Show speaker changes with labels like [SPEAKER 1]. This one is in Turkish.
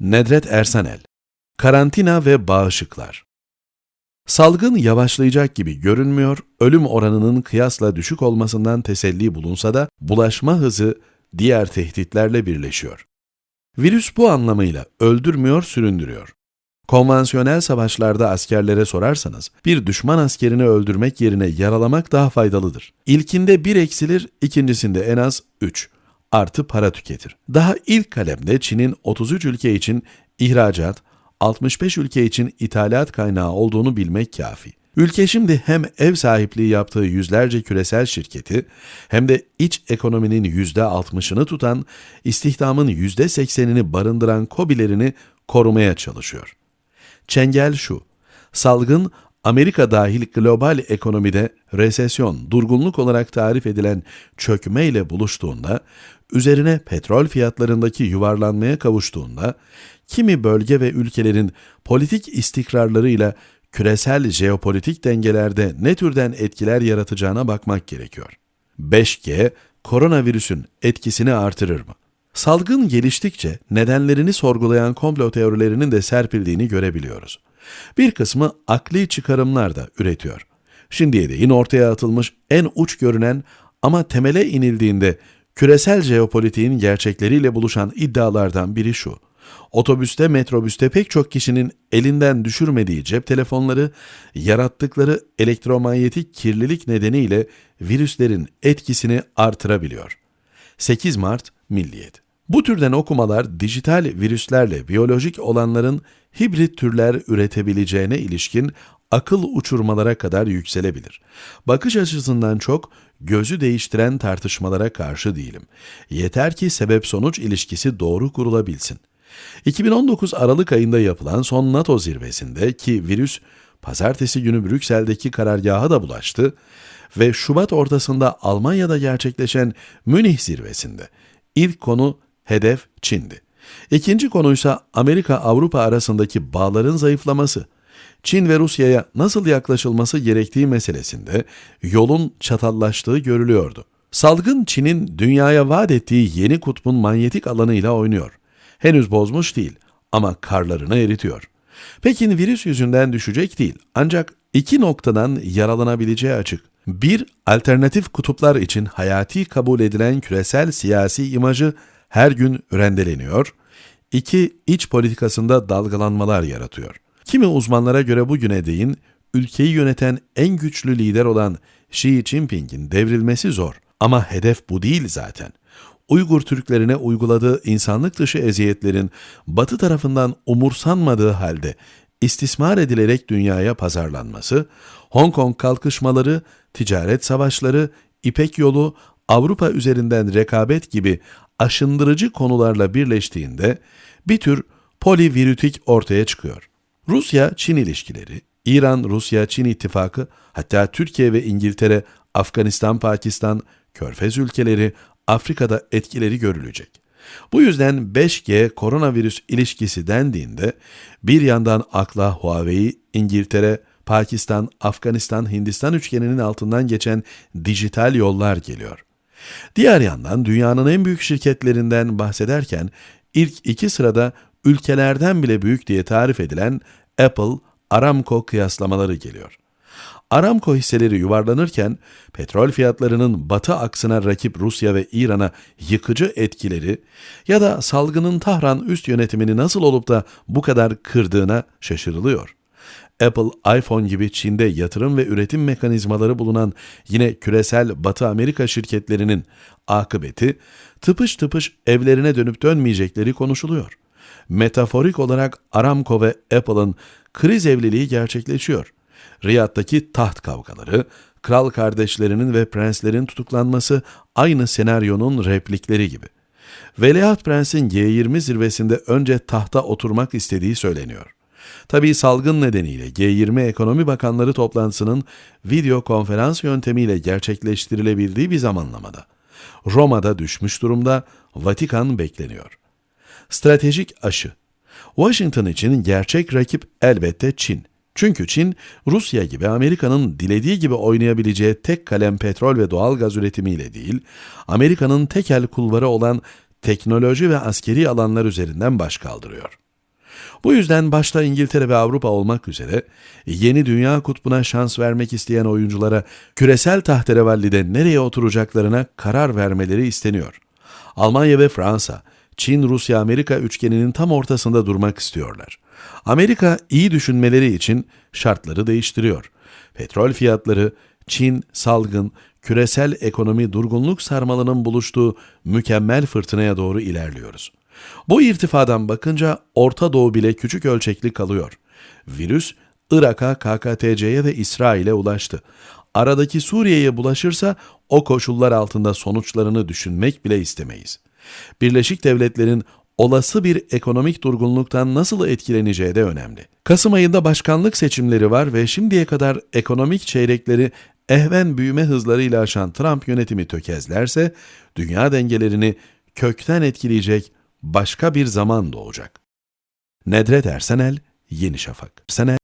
[SPEAKER 1] Nedret Ersanel Karantina ve bağışıklar Salgın yavaşlayacak gibi görünmüyor, ölüm oranının kıyasla düşük olmasından teselli bulunsa da bulaşma hızı diğer tehditlerle birleşiyor. Virüs bu anlamıyla öldürmüyor, süründürüyor. Konvansiyonel savaşlarda askerlere sorarsanız, bir düşman askerini öldürmek yerine yaralamak daha faydalıdır. İlkinde bir eksilir, ikincisinde en az 3 artı para tüketir. Daha ilk kalemde Çin'in 33 ülke için ihracat, 65 ülke için ithalat kaynağı olduğunu bilmek kafi. Ülke şimdi hem ev sahipliği yaptığı yüzlerce küresel şirketi hem de iç ekonominin %60'ını tutan, istihdamın %80'ini barındıran kobilerini korumaya çalışıyor. Çengel şu, salgın Amerika dahil global ekonomide resesyon, durgunluk olarak tarif edilen çökme ile buluştuğunda, üzerine petrol fiyatlarındaki yuvarlanmaya kavuştuğunda, kimi bölge ve ülkelerin politik istikrarlarıyla küresel jeopolitik dengelerde ne türden etkiler yaratacağına bakmak gerekiyor. 5G, koronavirüsün etkisini artırır mı? Salgın geliştikçe nedenlerini sorgulayan komplo teorilerinin de serpildiğini görebiliyoruz. Bir kısmı akli çıkarımlar da üretiyor. Şimdiye değin ortaya atılmış en uç görünen ama temele inildiğinde küresel jeopolitiğin gerçekleriyle buluşan iddialardan biri şu. Otobüste, metrobüste pek çok kişinin elinden düşürmediği cep telefonları, yarattıkları elektromanyetik kirlilik nedeniyle virüslerin etkisini artırabiliyor. 8 Mart Milliyet Bu türden okumalar dijital virüslerle biyolojik olanların hibrit türler üretebileceğine ilişkin akıl uçurmalara kadar yükselebilir. Bakış açısından çok gözü değiştiren tartışmalara karşı değilim. Yeter ki sebep-sonuç ilişkisi doğru kurulabilsin. 2019 Aralık ayında yapılan son NATO zirvesinde ki virüs pazartesi günü Brüksel'deki karargaha da bulaştı ve Şubat ortasında Almanya'da gerçekleşen Münih zirvesinde ilk konu hedef Çin'di. İkinci konuysa Amerika-Avrupa arasındaki bağların zayıflaması. Çin ve Rusya'ya nasıl yaklaşılması gerektiği meselesinde yolun çatallaştığı görülüyordu. Salgın Çin'in dünyaya vaat ettiği yeni kutbun manyetik alanıyla oynuyor. Henüz bozmuş değil ama karlarını eritiyor. Pekin virüs yüzünden düşecek değil ancak iki noktadan yaralanabileceği açık. Bir, alternatif kutuplar için hayati kabul edilen küresel siyasi imajı her gün rendeleniyor. İki, iç politikasında dalgalanmalar yaratıyor. Kimi uzmanlara göre bugüne değin ülkeyi yöneten en güçlü lider olan Xi Jinping'in devrilmesi zor. Ama hedef bu değil zaten. Uygur Türklerine uyguladığı insanlık dışı eziyetlerin Batı tarafından umursanmadığı halde istismar edilerek dünyaya pazarlanması, Hong Kong kalkışmaları, ticaret savaşları, İpek yolu, Avrupa üzerinden rekabet gibi aşındırıcı konularla birleştiğinde bir tür polivirütik ortaya çıkıyor. Rusya-Çin ilişkileri, İran-Rusya-Çin ittifakı, hatta Türkiye ve İngiltere, Afganistan-Pakistan, Körfez ülkeleri, Afrika'da etkileri görülecek. Bu yüzden 5G koronavirüs ilişkisi dendiğinde bir yandan akla Huawei, İngiltere, Pakistan, Afganistan, Hindistan üçgeninin altından geçen dijital yollar geliyor. Diğer yandan dünyanın en büyük şirketlerinden bahsederken ilk iki sırada ülkelerden bile büyük diye tarif edilen Apple, Aramco kıyaslamaları geliyor. Aramco hisseleri yuvarlanırken petrol fiyatlarının batı aksına rakip Rusya ve İran'a yıkıcı etkileri ya da salgının Tahran üst yönetimini nasıl olup da bu kadar kırdığına şaşırılıyor. Apple, iPhone gibi Çin'de yatırım ve üretim mekanizmaları bulunan yine küresel Batı Amerika şirketlerinin akıbeti tıpış tıpış evlerine dönüp dönmeyecekleri konuşuluyor. Metaforik olarak Aramco ve Apple'ın kriz evliliği gerçekleşiyor. Riyad'daki taht kavgaları, kral kardeşlerinin ve prenslerin tutuklanması aynı senaryonun replikleri gibi. Veliaht Prens'in G20 zirvesinde önce tahta oturmak istediği söyleniyor. Tabii salgın nedeniyle G20 Ekonomi Bakanları toplantısının video konferans yöntemiyle gerçekleştirilebildiği bir zamanlamada. Roma'da düşmüş durumda, Vatikan bekleniyor. Stratejik aşı Washington için gerçek rakip elbette Çin. Çünkü Çin, Rusya gibi Amerika'nın dilediği gibi oynayabileceği tek kalem petrol ve doğal gaz üretimiyle değil, Amerika'nın tekel kulvarı olan teknoloji ve askeri alanlar üzerinden baş kaldırıyor. Bu yüzden başta İngiltere ve Avrupa olmak üzere yeni dünya kutbuna şans vermek isteyen oyunculara küresel tahterevallide nereye oturacaklarına karar vermeleri isteniyor. Almanya ve Fransa, Çin, Rusya, Amerika üçgeninin tam ortasında durmak istiyorlar. Amerika iyi düşünmeleri için şartları değiştiriyor. Petrol fiyatları, Çin, salgın, küresel ekonomi durgunluk sarmalının buluştuğu mükemmel fırtınaya doğru ilerliyoruz. Bu irtifadan bakınca Orta Doğu bile küçük ölçekli kalıyor. Virüs Irak'a, KKTC'ye ve İsrail'e ulaştı. Aradaki Suriye'ye bulaşırsa o koşullar altında sonuçlarını düşünmek bile istemeyiz. Birleşik Devletler'in olası bir ekonomik durgunluktan nasıl etkileneceği de önemli. Kasım ayında başkanlık seçimleri var ve şimdiye kadar ekonomik çeyrekleri ehven büyüme hızlarıyla aşan Trump yönetimi tökezlerse dünya dengelerini kökten etkileyecek başka bir zaman doğacak. Nedret Ersenel, Yeni Şafak. Ersenel